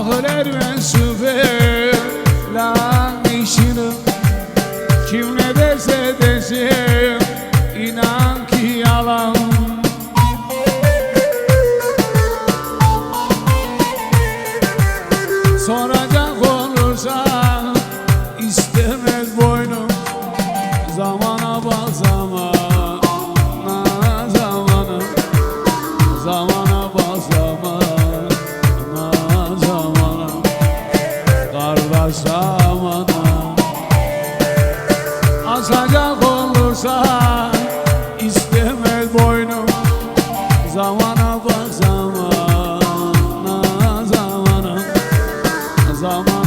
آخر منصوبه لن میشینم کیم ندرسه دسه ایnan ki yalan. Soracak olursa istemez boynum Zamana bak zaman zamana zamana. Zamana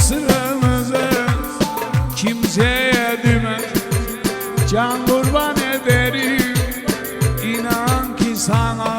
Sıramızı kimseye dümen Can kurban ederim. İnan ki sana